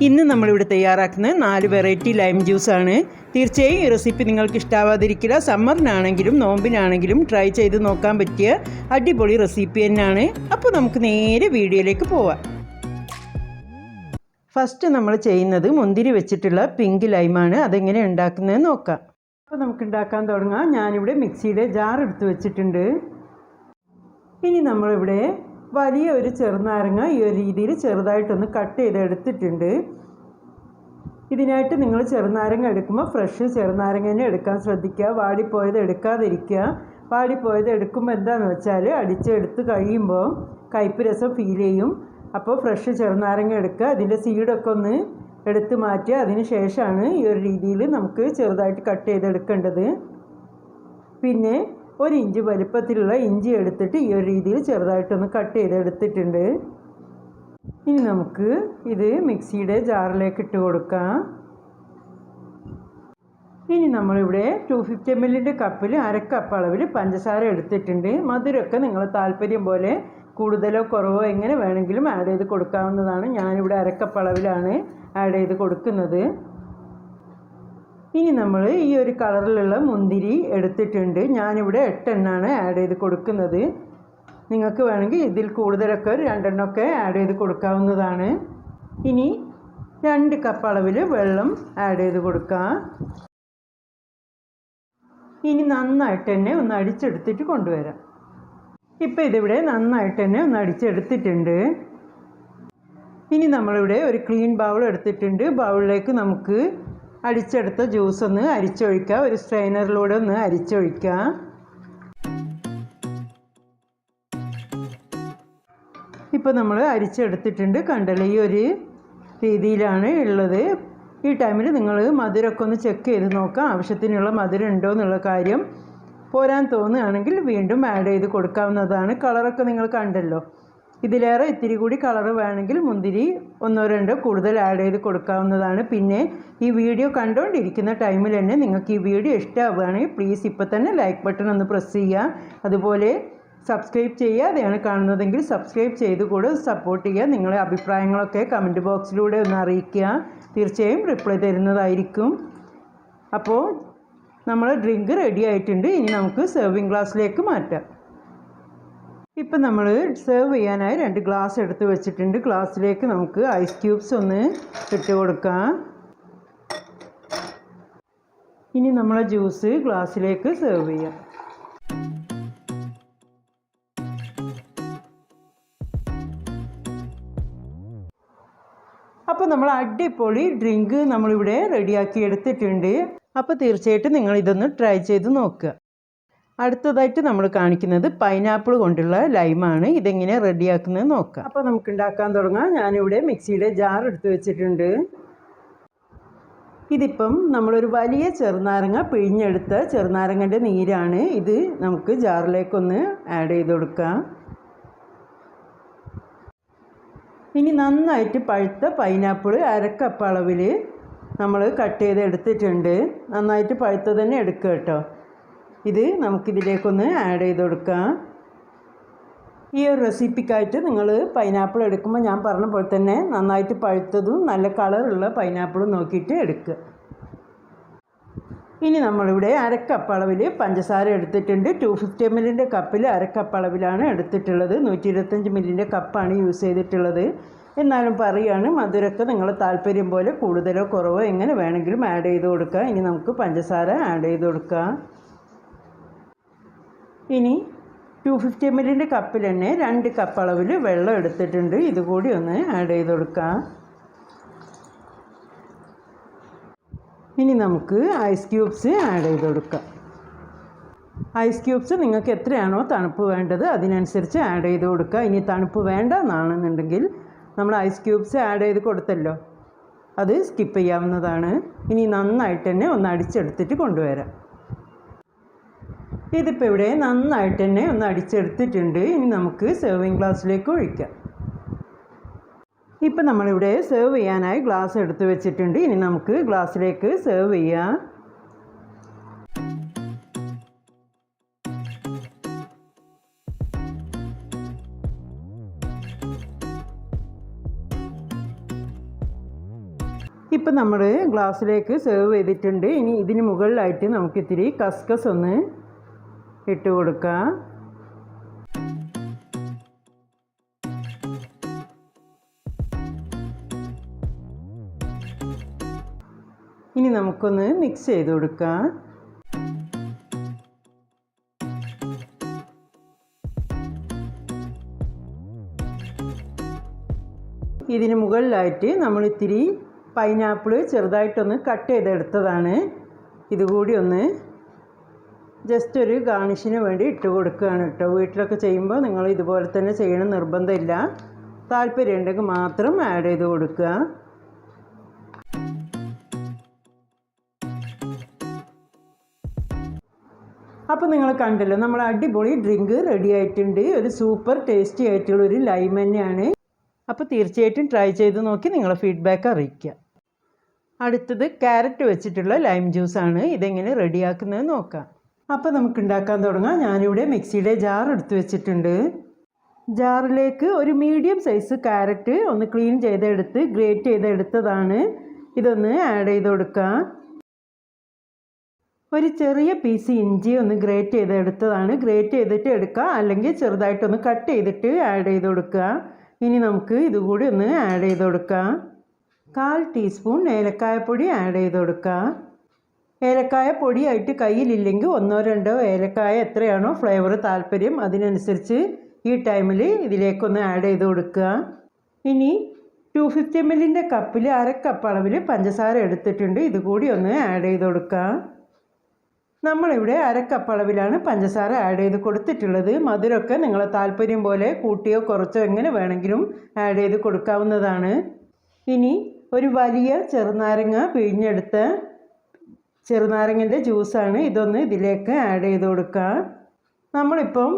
ഇന്ന് നമ്മളിവിടെ തയ്യാറാക്കുന്നത് നാല് വെറൈറ്റി ലൈം ജ്യൂസ് ആണ് തീർച്ചയായും ഈ റെസിപ്പി നിങ്ങൾക്ക് ഇഷ്ടാവാതിരിക്കില്ല. സമ്മറിനാണെങ്കിലും നോമ്പിനാണെങ്കിലും ട്രൈ ചെയ്ത് നോക്കാൻ പറ്റിയ അടിപൊളി റെസിപ്പി തന്നെയാണ്. അപ്പോൾ നമുക്ക് നേരെ വീഡിയോയിലേക്ക് പോവാം. ഫസ്റ്റ് നമ്മൾ ചെയ്യുന്നത് മുന്തിരി വെച്ചിട്ടുള്ള പിങ്ക് ലൈമാണ്. അതെങ്ങനെ ഉണ്ടാക്കുന്നത് നോക്കാം. അപ്പോൾ നമുക്ക് ഉണ്ടാക്കാൻ തുടങ്ങാം. ഞാനിവിടെ മിക്സിയുടെ ജാർ എടുത്ത് വെച്ചിട്ടുണ്ട്. ഇനി നമ്മളിവിടെ വലിയ ഒരു ചെറുനാരങ്ങ ഈ ഒരു രീതിയിൽ ചെറുതായിട്ടൊന്ന് കട്ട് ചെയ്ത് എടുത്തിട്ടുണ്ട് ഇതിനായിട്ട് നിങ്ങൾ ചെറുനാരങ്ങ എടുക്കുമ്പോൾ ഫ്രഷ് ചെറുനാരങ്ങ തന്നെ എടുക്കാൻ ശ്രദ്ധിക്കുക. വാടിപ്പോയത് എടുക്കാതിരിക്കുക. വാടിപ്പോയത് എടുക്കുമ്പോൾ എന്താണെന്ന് വെച്ചാൽ അടിച്ചെടുത്ത് കഴിയുമ്പോൾ കയ്പ്പ് രസം ഫീൽ ചെയ്യും. അപ്പോൾ ഫ്രഷ് ചെറുനാരങ്ങ എടുക്കുക. അതിന്റെ സീഡൊക്കെ ഒന്ന് എടുത്ത് മാറ്റുക. അതിന് ശേഷമാണ് ഈ ഒരു രീതിയിൽ നമുക്ക് ചെറുതായിട്ട് കട്ട് ചെയ്തെടുക്കേണ്ടത്. പിന്നെ ഒരു ഇഞ്ച് വലിപ്പത്തിലുള്ള ഇഞ്ചി എടുത്തിട്ട് ഈ ഒരു രീതിയിൽ ചെറുതായിട്ടൊന്ന് കട്ട് ചെയ്തെടുത്തിട്ടുണ്ട്. ഇനി നമുക്ക് ഇത് മിക്സിയുടെ ജാറിലേക്ക് ഇട്ട് കൊടുക്കാം. ഇനി നമ്മളിവിടെ ടു ഫിഫ്റ്റി എം എല്ലിന്റെ കപ്പിൽ അരക്കപ്പ് അളവിൽ പഞ്ചസാര എടുത്തിട്ടുണ്ട്. മധുരമൊക്കെ നിങ്ങൾ താല്പര്യം പോലെ കൂടുതലോ കുറവോ എങ്ങനെ വേണമെങ്കിലും ആഡ് ചെയ്ത് കൊടുക്കാവുന്നതാണ്. ഞാനിവിടെ അരക്കപ്പ് അളവിലാണ് ആഡ് ചെയ്ത് കൊടുക്കുന്നത്. ഇനി നമ്മൾ ഈ ഒരു കളറിലുള്ള മുന്തിരി എടുത്തിട്ടുണ്ട്. ഞാനിവിടെ എട്ടെണ്ണാണ് ആഡ് ചെയ്ത് കൊടുക്കുന്നത്. നിങ്ങൾക്ക് വേണമെങ്കിൽ ഇതിൽ കൂടുതലൊക്കെ ഒരു രണ്ടെണ്ണമൊക്കെ ആഡ് ചെയ്ത് കൊടുക്കാവുന്നതാണ്. ഇനി രണ്ട് കപ്പ് അളവിൽ വെള്ളം ആഡ് ചെയ്ത് കൊടുക്കാം. ഇനി നന്നായിട്ട് തന്നെ ഒന്ന് അടിച്ചെടുത്തിട്ട് കൊണ്ടുവരാം. ഇപ്പോൾ ഇതിവിടെ നന്നായിട്ട് തന്നെ ഒന്ന് അടിച്ചെടുത്തിട്ടുണ്ട്. ഇനി നമ്മളിവിടെ ഒരു ക്ലീൻ ബൗൾ എടുത്തിട്ടുണ്ട്. ബൗളിലേക്ക് നമുക്ക് അടിച്ചെടുത്ത ജ്യൂസ് ഒന്ന് അരിച്ചൊഴിക്കുക. ഒരു സ്ട്രെയിനറിലൂടെ ഒന്ന് അരിച്ചൊഴിക്കുക. ഇപ്പോൾ നമ്മൾ അരിച്ചെടുത്തിട്ടുണ്ട്. കണ്ടല്ലോ ഈ ഒരു രീതിയിലാണ് ഉള്ളത്. ഈ ടൈമിൽ നിങ്ങൾ മധുരമൊക്കെ ഒന്ന് ചെക്ക് ചെയ്ത് നോക്കാം ആവശ്യത്തിനുള്ള മധുരം ഉണ്ടോ എന്നുള്ള കാര്യം പോരാൻ തോന്നുകയാണെങ്കിൽ വീണ്ടും ആഡ് ചെയ്ത് കൊടുക്കാവുന്നതാണ്. കളറൊക്കെ നിങ്ങൾ കണ്ടല്ലോ. ഇതിലേറെ ഇത്തിരി കൂടി കളർ വേണമെങ്കിൽ മുന്തിരി ഒന്നോ രണ്ടോ കൂടുതൽ ആഡ് ചെയ്ത് കൊടുക്കാവുന്നതാണ്. പിന്നെ ഈ വീഡിയോ കണ്ടുകൊണ്ടിരിക്കുന്ന ടൈമിൽ തന്നെ നിങ്ങൾക്ക് ഈ വീഡിയോ ഇഷ്ടമാവുകയാണെങ്കിൽ പ്ലീസ് ഇപ്പോൾ തന്നെ ലൈക്ക് ബട്ടൺ ഒന്ന് പ്രസ് ചെയ്യുക. അതുപോലെ സബ്സ്ക്രൈബ് ചെയ്യാതെയാണ് കാണുന്നതെങ്കിൽ സബ്സ്ക്രൈബ് ചെയ്ത് കൂടെ സപ്പോർട്ട് ചെയ്യുക. നിങ്ങളെ അഭിപ്രായങ്ങളൊക്കെ കമന്റ് ബോക്സിലൂടെ ഒന്ന് അറിയിക്കുക. തീർച്ചയായും റിപ്ലൈ തരുന്നതായിരിക്കും. അപ്പോൾ നമ്മൾ ഡ്രിങ്ക് റെഡി ആയിട്ടുണ്ട്. ഇനി നമുക്ക് സെർവിങ് ഗ്ലാസ്സിലേക്ക് മാറ്റാം. ഇപ്പം നമ്മൾ സെർവ് ചെയ്യാനായി രണ്ട് ഗ്ലാസ് എടുത്ത് വെച്ചിട്ടുണ്ട്. ഗ്ലാസ്സിലേക്ക് നമുക്ക് ഐസ് ക്യൂബ്സ് ഒന്ന് ഇട്ട് കൊടുക്കാം. ഇനി നമ്മളെ ജ്യൂസ് ഗ്ലാസ്സിലേക്ക് സെർവ് ചെയ്യാം. അപ്പോൾ നമ്മൾ അടിപൊളി ഡ്രിങ്ക് നമ്മളിവിടെ റെഡിയാക്കി എടുത്തിട്ടുണ്ട്. അപ്പോൾ തീർച്ചയായിട്ടും നിങ്ങൾ ഇതൊന്ന് ട്രൈ ചെയ്ത് നോക്കുക. അടുത്തതായിട്ട് നമ്മൾ കാണിക്കുന്നത് പൈനാപ്പിൾ കൊണ്ടുള്ള ലൈമാണ് ഇതെങ്ങനെ റെഡിയാക്കുന്നത് നോക്കാം. അപ്പോൾ നമുക്ക് ഉണ്ടാക്കാൻ തുടങ്ങാം. ഞാനിവിടെ മിക്സിയുടെ ജാർ എടുത്തു വെച്ചിട്ടുണ്ട്. ഇതിപ്പം നമ്മളൊരു വലിയ ചെറുനാരങ്ങ പിഴിഞ്ഞെടുത്ത ചെറുനാരങ്ങന്റെ നീരാണ്. ഇത് നമുക്ക് ജാറിലേക്കൊന്ന് ആഡ് ചെയ്ത് കൊടുക്കാം. ഇനി നന്നായിട്ട് പഴുത്ത പൈനാപ്പിൾ അരക്കപ്പ് അളവിൽ നമ്മൾ കട്ട് ചെയ്ത് എടുത്തിട്ടുണ്ട്. നന്നായിട്ട് പഴുത്ത തന്നെ എടുക്കുക കേട്ടോ. ഇത് നമുക്കിതിലേക്കൊന്ന് ആഡ് ചെയ്ത് കൊടുക്കാം ഈ ഒരു റെസിപ്പിക്കായിട്ട് നിങ്ങൾ പൈനാപ്പിൾ എടുക്കുമ്പോൾ ഞാൻ പറഞ്ഞ പോലെ തന്നെ നന്നായിട്ട് പഴുത്തതും നല്ല കളറുള്ള പൈനാപ്പിളും നോക്കിയിട്ട് എടുക്കുക. ഇനി നമ്മളിവിടെ അരക്കപ്പ് അളവിൽ പഞ്ചസാര എടുത്തിട്ടുണ്ട്. ടു ഫിഫ്റ്റി എം എല്ലിന്റെ കപ്പിൽ അരക്കപ്പ് അളവിലാണ് എടുത്തിട്ടുള്ളത്. നൂറ്റി ഇരുപത്തഞ്ച് മില്ലിന്റെ കപ്പാണ് യൂസ് ചെയ്തിട്ടുള്ളത്. എന്നാലും പറയുകയാണ് മധുരമൊക്കെ നിങ്ങൾ താല്പര്യം പോലെ കൂടുതലോ കുറവോ എങ്ങനെ വേണമെങ്കിലും ആഡ് ചെയ്ത് കൊടുക്കുക ഇനി നമുക്ക് പഞ്ചസാര ആഡ് ചെയ്ത് കൊടുക്കാം. ഇനി ടു ഫിഫ്റ്റി എം എല്ലിന്റെ കപ്പിൽ തന്നെ രണ്ട് കപ്പ് അളവിൽ വെള്ളം എടുത്തിട്ടുണ്ട്. ഇതുകൂടി ഒന്ന് ആഡ് ചെയ്ത് കൊടുക്കാം. ഇനി നമുക്ക് ഐസ് ക്യൂബ്സ് ആഡ് ചെയ്ത് കൊടുക്കാം. ഐസ് ക്യൂബ്സ് നിങ്ങൾക്ക് എത്രയാണോ തണുപ്പ് വേണ്ടത് അതിനനുസരിച്ച് ആഡ് ചെയ്ത് കൊടുക്കുക. ഇനി തണുപ്പ് വേണ്ട എന്നാണെന്നുണ്ടെങ്കിൽ നമ്മൾ ഐസ് ക്യൂബ്സ് ആഡ് ചെയ്ത് കൊടുത്തല്ലോ. അത് സ്കിപ്പ് ചെയ്യാവുന്നതാണ്. ഇനി നന്നായിട്ട് തന്നെ ഒന്ന് അടിച്ചെടുത്തിട്ട് കൊണ്ടുവരാം. ഇതിപ്പോൾ ഇവിടെ നന്നായിട്ട് തന്നെ ഒന്ന് അടിച്ചെടുത്തിട്ടുണ്ട്. ഇനി നമുക്ക് സെർവിങ് ഗ്ലാസ്സിലേക്ക് ഒഴിക്കാം. ഇപ്പം നമ്മളിവിടെ സെർവ് ചെയ്യാനായി ഗ്ലാസ് എടുത്ത് വെച്ചിട്ടുണ്ട്. ഇനി നമുക്ക് ഗ്ലാസ്സിലേക്ക് സെർവ് ചെയ്യാം. ഇപ്പം നമ്മൾ ഗ്ലാസ്സിലേക്ക് സെർവ് ചെയ്തിട്ടുണ്ട്. ഇനി ഇതിന് മുകളിലായിട്ട് നമുക്ക് ഇത്തിരി കസ്കസ് ഒന്ന് ഇട്ട് കൊടുക്കുക ഇനി നമുക്കൊന്ന് മിക്സ് ചെയ്ത് കൊടുക്കാം. ഇതിന് മുകളിലായിട്ട് നമ്മൾ ഇത്തിരി പൈനാപ്പിൾ ചെറുതായിട്ടൊന്ന് കട്ട് ചെയ്തെടുത്തതാണ്. ഇതുകൂടി ഒന്ന് ജസ്റ്റ് ഒരു ഗാർണിഷിന് വേണ്ടി ഇട്ട് കൊടുക്കുകയാണ് കേട്ടോ. വീട്ടിലൊക്കെ ചെയ്യുമ്പോൾ നിങ്ങൾ ഇതുപോലെ തന്നെ ചെയ്യണം നിർബന്ധമില്ല. താല്പര്യം ഉണ്ടെങ്കിൽ മാത്രം ആഡ് ചെയ്ത് കൊടുക്കുക. അപ്പോൾ നിങ്ങൾ കണ്ടല്ലോ നമ്മൾ അടിപൊളി ഡ്രിങ്ക് റെഡി ആയിട്ടുണ്ട്. ഒരു സൂപ്പർ ടേസ്റ്റി ആയിട്ടുള്ള ഒരു ലൈം തന്നെയാണ്. അപ്പോൾ തീർച്ചയായിട്ടും ട്രൈ ചെയ്ത് നോക്കി നിങ്ങളെ ഫീഡ്ബാക്ക് അറിയിക്കുക. അടുത്തത് ക്യാരറ്റ് വെച്ചിട്ടുള്ള ലൈം ജ്യൂസാണ് ഇതെങ്ങനെ റെഡിയാക്കുന്നത് നോക്കാം. അപ്പോൾ നമുക്ക് ഉണ്ടാക്കാൻ തുടങ്ങാം. ഞാനിവിടെ മിക്സിയുടെ ജാർ എടുത്തു വെച്ചിട്ടുണ്ട്. ജാറിലേക്ക് ഒരു മീഡിയം സൈസ് ക്യാരറ്റ് ഒന്ന് ക്ലീൻ ചെയ്തെടുത്ത് ഗ്രേറ്റ് ചെയ്തെടുത്തതാണ്. ഇതൊന്ന് ആഡ് ചെയ്ത് കൊടുക്കാം. ഒരു ചെറിയ പീസ് ഇഞ്ചി ഒന്ന് ഗ്രേറ്റ് ചെയ്തെടുത്തതാണ്. ഗ്രേറ്റ് ചെയ്തിട്ട് എടുക്കുക അല്ലെങ്കിൽ ചെറുതായിട്ടൊന്ന് കട്ട് ചെയ്തിട്ട് ആഡ് ചെയ്ത് കൊടുക്കുക ഇനി നമുക്ക് ഇതുകൂടി ഒന്ന് ആഡ് ചെയ്ത് കൊടുക്കാം. കാൽ ടീസ്പൂൺ ഏലക്കായപ്പൊടി ആഡ് ചെയ്ത് കൊടുക്കാം. ഏലക്കായ പൊടിയായിട്ട് കയ്യിലില്ലെങ്കിൽ ഒന്നോ രണ്ടോ ഏലക്കായ എത്രയാണോ ഫ്ലേവർ താല്പര്യം അതിനനുസരിച്ച് ഈ ടൈമിൽ ഇതിലേക്കൊന്ന് ആഡ് ചെയ്ത് കൊടുക്കുക. ഇനി ടു ഫിഫ്റ്റി എം എല്ലിന്റെ കപ്പിൽ അര കപ്പ് അളവിൽ പഞ്ചസാര എടുത്തിട്ടുണ്ട്. ഇതുകൂടി ഒന്ന് ആഡ് ചെയ്ത് കൊടുക്കുക. നമ്മളിവിടെ അര കപ്പ് അളവിലാണ് പഞ്ചസാര ആഡ് ചെയ്ത് കൊടുത്തിട്ടുള്ളത്. മധുരമൊക്കെ നിങ്ങളെ താല്പര്യം പോലെ കൂട്ടിയോ കുറച്ചോ എങ്ങനെ വേണമെങ്കിലും ആഡ് ചെയ്ത് കൊടുക്കാവുന്നതാണ്. ഇനി ഒരു വലിയ ചെറുനാരങ്ങ പിഴിഞ്ഞെടുത്ത ചെറുനാരങ്ങന്റെ ജ്യൂസാണ് ഇതൊന്ന് ഇതിലേക്ക് ആഡ് ചെയ്ത് കൊടുക്കുക നമ്മളിപ്പം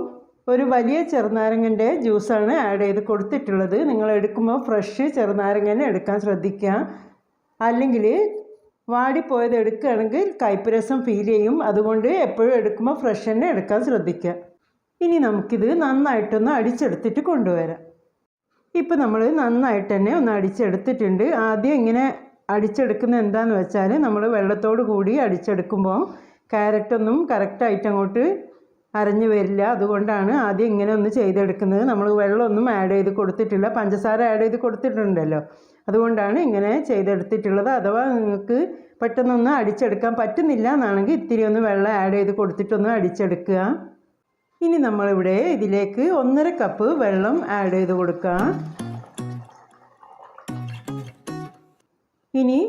ഒരു വലിയ ചെറുനാരങ്ങന്റെ ജ്യൂസാണ് ആഡ് ചെയ്ത് കൊടുത്തിട്ടുള്ളത്. നിങ്ങൾ എടുക്കുമ്പോൾ ഫ്രഷ് ചെറുനാരങ്ങനെ എടുക്കാൻ ശ്രദ്ധിക്കുക. അല്ലെങ്കിൽ വാടിപ്പോയത് എടുക്കുകയാണെങ്കിൽ കയ്പ്പുരസം ഫീൽ ചെയ്യും. അതുകൊണ്ട് എപ്പോഴും എടുക്കുമ്പോൾ ഫ്രഷ് തന്നെ എടുക്കാൻ ശ്രദ്ധിക്കുക. ഇനി നമുക്കിത് നന്നായിട്ടൊന്ന് അടിച്ചെടുത്തിട്ട് കൊണ്ടുവരാം. ഇപ്പം നമ്മൾ നന്നായിട്ട് തന്നെ ഒന്ന് അടിച്ചെടുത്തിട്ടുണ്ട്. ആദ്യം ഇങ്ങനെ അടിച്ചെടുക്കുന്നത് എന്താണെന്ന് വെച്ചാൽ നമ്മൾ വെള്ളത്തോട് കൂടി അടിച്ചെടുക്കുമ്പോൾ ക്യാരറ്റൊന്നും കറക്റ്റായിട്ട് അങ്ങോട്ട് അരഞ്ഞു വരില്ല. അതുകൊണ്ടാണ് ആദ്യം ഇങ്ങനെ ഒന്ന് ചെയ്തെടുക്കുന്നത്. നമ്മൾ വെള്ളമൊന്നും ആഡ് ചെയ്ത് കൊടുത്തിട്ടില്ല. പഞ്ചസാര ആഡ് ചെയ്ത് കൊടുത്തിട്ടുണ്ടല്ലോ. അതുകൊണ്ടാണ് ഇങ്ങനെ ചെയ്തെടുത്തിട്ടുള്ളത്. അഥവാ നിങ്ങൾക്ക് പെട്ടെന്നൊന്ന് അടിച്ചെടുക്കാൻ പറ്റുന്നില്ല എന്നാണെങ്കിൽ ഇത്തിരി ഒന്ന് വെള്ളം ആഡ് ചെയ്ത് കൊടുത്തിട്ടൊന്ന് അടിച്ചെടുക്കുക. ഇനി നമ്മളിവിടെ ഇതിലേക്ക് ഒന്നര കപ്പ് വെള്ളം ആഡ് ചെയ്ത് കൊടുക്കുക. ഇനി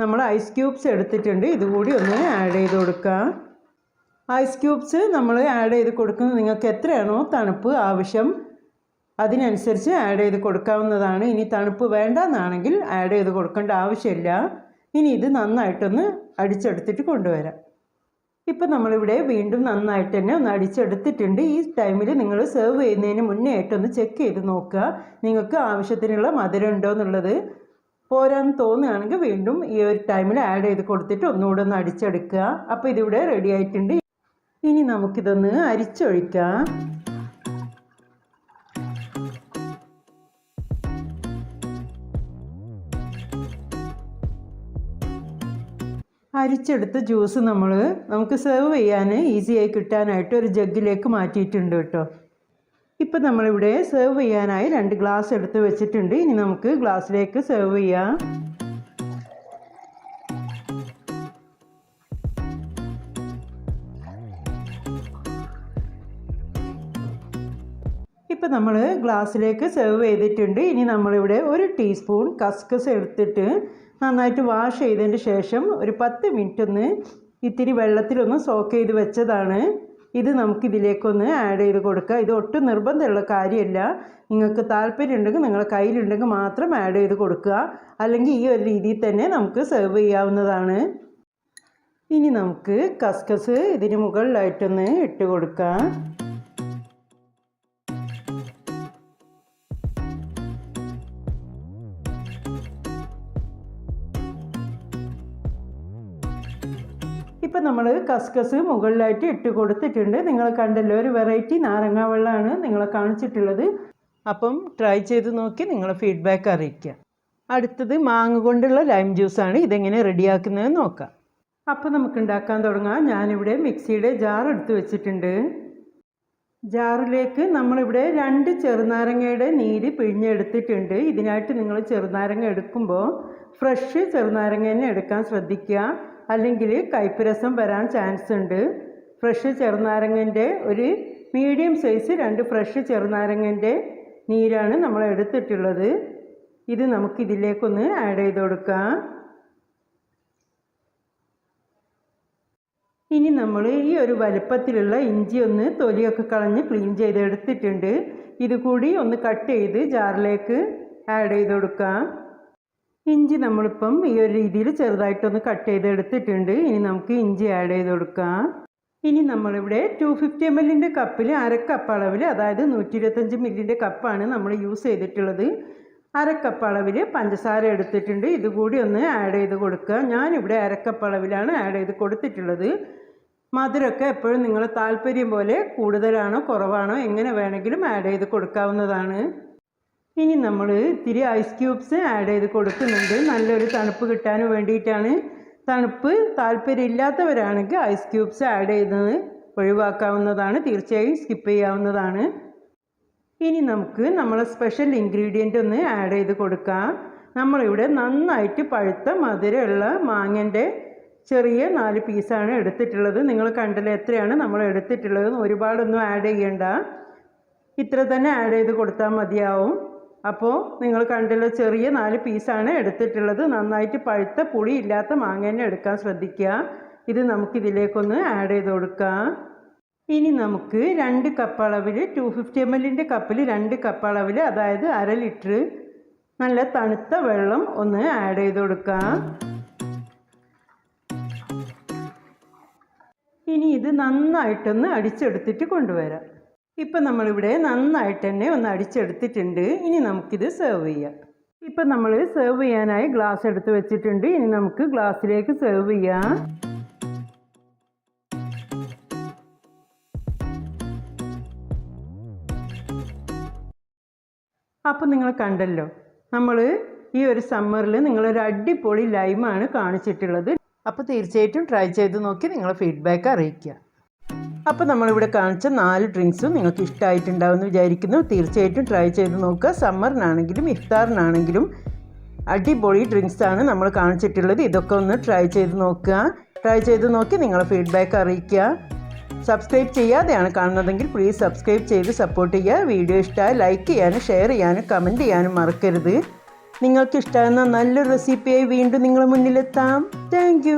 നമ്മൾ ഐസ് ക്യൂബ്സ് എടുത്തിട്ടുണ്ട്. ഇതുകൂടി ഒന്ന് ആഡ് ചെയ്ത് കൊടുക്കുക ഐസ് ക്യൂബ്സ് നമ്മൾ ആഡ് ചെയ്ത് കൊടുക്കുന്നത് നിങ്ങൾക്ക് എത്രയാണോ തണുപ്പ് ആവശ്യം അതിനനുസരിച്ച് ആഡ് ചെയ്ത് കൊടുക്കാവുന്നതാണ്. ഇനി തണുപ്പ് വേണ്ടെന്നാണെങ്കിൽ ആഡ് ചെയ്ത് കൊടുക്കേണ്ട ആവശ്യമില്ല. ഇനി ഇത് നന്നായിട്ടൊന്ന് അടിച്ചെടുത്തിട്ട് കൊണ്ടുവരാം. ഇപ്പം നമ്മളിവിടെ വീണ്ടും നന്നായിട്ട് തന്നെ ഒന്ന് അടിച്ചെടുത്തിട്ടുണ്ട്. ഈ ടൈമിൽ നിങ്ങൾ സെർവ് ചെയ്യുന്നതിന് മുന്നേ ആയിട്ടൊന്ന് ചെക്ക് ചെയ്ത് നോക്കുക. നിങ്ങൾക്ക് ആവശ്യത്തിനുള്ള മധുരം ഉണ്ടോ എന്നുള്ളത്. പോരാന്ന് തോന്നുകയാണെങ്കിൽ വീണ്ടും ഈ ഒരു ടൈമിൽ ആഡ് ചെയ്ത് കൊടുത്തിട്ട് ഒന്നുകൂടെ ഒന്ന് അടിച്ചെടുക്കുക. അപ്പോൾ ഇതിവിടെ റെഡി ആയിട്ടുണ്ട്. ഇനി നമുക്കിതൊന്ന് അരിച്ചൊഴിക്കാം. അരിച്ചെടുത്ത ജ്യൂസ് നമ്മൾ നമുക്ക് സെർവ് ചെയ്യാൻ ഈസിയായി കിട്ടാനായിട്ട് ഒരു ജഗ്ഗിലേക്ക് മാറ്റിയിട്ടുണ്ട് കേട്ടോ. ഇപ്പം നമ്മളിവിടെ സെർവ് ചെയ്യാനായി രണ്ട് ഗ്ലാസ് എടുത്ത് വെച്ചിട്ടുണ്ട്. ഇനി നമുക്ക് ഗ്ലാസ്സിലേക്ക് സെർവ് ചെയ്യാം. ഇപ്പം നമ്മൾ ഗ്ലാസ്സിലേക്ക് സെർവ് ചെയ്തിട്ടുണ്ട്. ഇനി നമ്മളിവിടെ ഒരു ടീസ്പൂൺ കസ്കസ് എടുത്തിട്ട് നന്നായിട്ട് വാഷ് ചെയ്തതിന് ശേഷം ഒരു പത്ത് മിനിറ്റ് ഒന്ന് ഇത്തിരി വെള്ളത്തിലൊന്ന് സോക്ക് ചെയ്ത് വെച്ചതാണ്. ഇത് നമുക്ക് നമുക്കിതിലേക്കൊന്ന് ആഡ് ചെയ്ത് കൊടുക്കുക. ഇത് ഒട്ടും നിർബന്ധമുള്ള കാര്യമല്ല. നിങ്ങൾക്ക് താല്പര്യമുണ്ടെങ്കിൽ നിങ്ങളുടെ കയ്യിലുണ്ടെങ്കിൽ മാത്രം ആഡ് ചെയ്ത് കൊടുക്കുക. അല്ലെങ്കിൽ ഈ ഒരു രീതിയിൽ തന്നെ നമുക്ക് സെർവ് ചെയ്യാവുന്നതാണ്. ഇനി നമുക്ക് കസ്കസ് ഇതിന് മുകളിലായിട്ടൊന്ന് ഇട്ട് കൊടുക്കാം. നമ്മൾ കസ്കസ് മുകളിലായിട്ട് ഇട്ട് കൊടുത്തിട്ടുണ്ട്. നിങ്ങൾ കണ്ടല്ലോ ഒരു വെറൈറ്റി നാരങ്ങ വെള്ളമാണ് നിങ്ങളെ കാണിച്ചിട്ടുള്ളത്. അപ്പം ട്രൈ ചെയ്ത് നോക്കി നിങ്ങളെ ഫീഡ്ബാക്ക് അറിയിക്കുക. അടുത്തത് മാങ്ങ കൊണ്ടുള്ള ലൈം ജ്യൂസാണ് ഇതെങ്ങനെ റെഡിയാക്കുന്നത് നോക്കാം. അപ്പോൾ നമുക്ക് ഉണ്ടാക്കാൻ തുടങ്ങാം. ഞാനിവിടെ മിക്സിയുടെ ജാർ എടുത്ത് വെച്ചിട്ടുണ്ട്. ജാറിലേക്ക് നമ്മളിവിടെ രണ്ട് ചെറുനാരങ്ങയുടെ നീര് പിഴിഞ്ഞെടുത്തിട്ടുണ്ട്. ഇതിനായിട്ട് നിങ്ങൾ ചെറുനാരങ്ങ എടുക്കുമ്പോൾ ഫ്രഷ് ചെറുനാരങ്ങ തന്നെ എടുക്കാൻ ശ്രദ്ധിക്കുക. അല്ലെങ്കിൽ കയ്പ്പുരസം വരാൻ ചാൻസ് ഉണ്ട്. ഫ്രഷ് ചെറുനാരങ്ങന്റെ ഒരു മീഡിയം സൈസ് രണ്ട് ഫ്രഷ് ചെറുനാരങ്ങന്റെ നീരാണ് നമ്മൾ എടുത്തിട്ടുള്ളത്. ഇത് നമുക്കിതിലേക്കൊന്ന് ആഡ് ചെയ്ത് കൊടുക്കാം. ഇനി നമ്മൾ ഈ ഒരു വലുപ്പത്തിലുള്ള ഇഞ്ചി ഒന്ന് തൊലിയൊക്കെ കളഞ്ഞ് ക്ലീൻ ചെയ്തെടുത്തിട്ടുണ്ട്. ഇത് കൂടി ഒന്ന് കട്ട് ചെയ്ത് ജാറിലേക്ക് ആഡ് ചെയ്ത് കൊടുക്കാം. ഇഞ്ചി നമ്മളിപ്പം ഈ ഒരു രീതിയിൽ ചെറുതായിട്ടൊന്ന് കട്ട് ചെയ്തെടുത്തിട്ടുണ്ട്. ഇനി നമുക്ക് ഇഞ്ചി ആഡ് ചെയ്ത് കൊടുക്കാം. ഇനി നമ്മളിവിടെ ടു ഫിഫ്റ്റി എം എല്ലിന്റെ കപ്പിൽ അരക്കപ്പ് കപ്പ് അളവിൽ അതായത് നൂറ്റി ഇരുപത്തഞ്ച് മില്ലിന്റെ കപ്പാണ് നമ്മൾ യൂസ് ചെയ്തിട്ടുള്ളത്. അരക്കപ്പ് കപ്പ് അളവിൽ പഞ്ചസാര എടുത്തിട്ടുണ്ട്. ഇതുകൂടി ഒന്ന് ആഡ് ചെയ്ത് കൊടുക്കുക. ഞാനിവിടെ അരക്കപ്പ് അളവിലാണ് ആഡ് ചെയ്ത് കൊടുത്തിട്ടുള്ളത്. മധുരമൊക്കെ എപ്പോഴും നിങ്ങളെ താല്പര്യം പോലെ കൂടുതലാണോ കുറവാണോ എങ്ങനെ വേണമെങ്കിലും ആഡ് ചെയ്ത് കൊടുക്കാവുന്നതാണ്. ഇനി നമ്മൾ ഇത്തിരി ഐസ് ക്യൂബ്സ് ആഡ് ചെയ്ത് കൊടുക്കുന്നുണ്ട്. നല്ലൊരു തണുപ്പ് കിട്ടാൻ വേണ്ടിയിട്ടാണ്. തണുപ്പ് താല്പര്യമില്ലാത്തവരാണെങ്കിൽ ഐസ് ക്യൂബ്സ് ആഡ് ചെയ്യുന്നത് ഒഴിവാക്കാവുന്നതാണ്. തീർച്ചയായും സ്കിപ്പ് ചെയ്യാവുന്നതാണ്. ഇനി നമുക്ക് നമ്മളെ സ്പെഷ്യൽ ഇൻഗ്രീഡിയന്റ് ഒന്ന് ആഡ് ചെയ്ത് കൊടുക്കാം. നമ്മളിവിടെ നന്നായിട്ട് പഴുത്ത മധുരമുള്ള മാങ്ങന്റെ ചെറിയ നാല് പീസാണ് എടുത്തിട്ടുള്ളത്. നിങ്ങൾ കണ്ടല്ലോ എത്രയാണ് നമ്മൾ എടുത്തിട്ടുള്ളത്? ഒരുപാടൊന്നും ആഡ് ചെയ്യണ്ട. ഇത്ര തന്നെ ആഡ് ചെയ്ത് കൊടുത്താൽ മതിയാവും. അപ്പോൾ നിങ്ങൾ കണ്ടല്ലോ ചെറിയ നാല് പീസാണ് എടുത്തിട്ടുള്ളത്. നന്നായിട്ട് പഴുത്ത പുളി ഇല്ലാത്ത മാങ്ങ തന്നെ എടുക്കാൻ ശ്രദ്ധിക്കുക. ഇത് നമുക്കിതിലേക്കൊന്ന് ആഡ് ചെയ്ത് കൊടുക്കാം. ഇനി നമുക്ക് രണ്ട് കപ്പ് അളവിൽ ടു ഫിഫ്റ്റി എം എല്ലിന്റെ കപ്പിൽ രണ്ട് കപ്പ് അളവിൽ അതായത് അര ലിറ്റർ നല്ല തണുത്ത വെള്ളം ഒന്ന് ആഡ് ചെയ്ത് കൊടുക്കാം. ഇനി ഇത് നന്നായിട്ടൊന്ന് അടിച്ചെടുത്തിട്ട് കൊണ്ടുവരാം. ഇപ്പം നമ്മളിവിടെ നന്നായിട്ട് തന്നെ ഒന്ന് അടിച്ചെടുത്തിട്ടുണ്ട്. ഇനി നമുക്കിത് സെർവ് ചെയ്യാം. ഇപ്പം നമ്മൾ സെർവ് ചെയ്യാനായി ഗ്ലാസ് എടുത്ത് വെച്ചിട്ടുണ്ട്. ഇനി നമുക്ക് ഗ്ലാസ്സിലേക്ക് സെർവ് ചെയ്യാം. അപ്പോൾ നിങ്ങൾ കണ്ടല്ലോ നമ്മൾ ഈ ഒരു സമ്മറിൽ നിങ്ങളൊരു അടിപൊളി ലൈമാണ് കാണിച്ചിട്ടുള്ളത്. അപ്പോൾ തീർച്ചയായിട്ടും ട്രൈ ചെയ്ത് നോക്കി നിങ്ങളെ ഫീഡ്ബാക്ക് അറിയിക്കുക. അപ്പോൾ നമ്മളിവിടെ കാണിച്ച നാല് ഡ്രിങ്ക്സും നിങ്ങൾക്ക് ഇഷ്ടമായിട്ടുണ്ടാവുമെന്ന് വിചാരിക്കുന്നു. തീർച്ചയായിട്ടും ട്രൈ ചെയ്ത് നോക്കുക. സമ്മറിനാണെങ്കിലും ഇഫ്താറിനാണെങ്കിലും അടിപൊളി ഡ്രിങ്ക്സ് ആണ് നമ്മൾ കാണിച്ചിട്ടുള്ളത്. ഇതൊക്കെ ഒന്ന് ട്രൈ ചെയ്ത് നോക്കുക. ട്രൈ ചെയ്ത് നോക്കി നിങ്ങളെ ഫീഡ്ബാക്ക് അറിയിക്കുക. സബ്സ്ക്രൈബ് ചെയ്യാതെയാണ് കാണുന്നതെങ്കിൽ പ്ലീസ് സബ്സ്ക്രൈബ് ചെയ്ത് സപ്പോർട്ട് ചെയ്യുക. വീഡിയോ ഇഷ്ടമായി ലൈക്ക് ചെയ്യാനും ഷെയർ ചെയ്യാനും കമന്റ് ചെയ്യാനും മറക്കരുത്. നിങ്ങൾക്ക് ഇഷ്ടമാകുന്ന നല്ലൊരു റെസിപ്പിയായി വീണ്ടും നിങ്ങളുടെ മുന്നിലെത്താം. താങ്ക്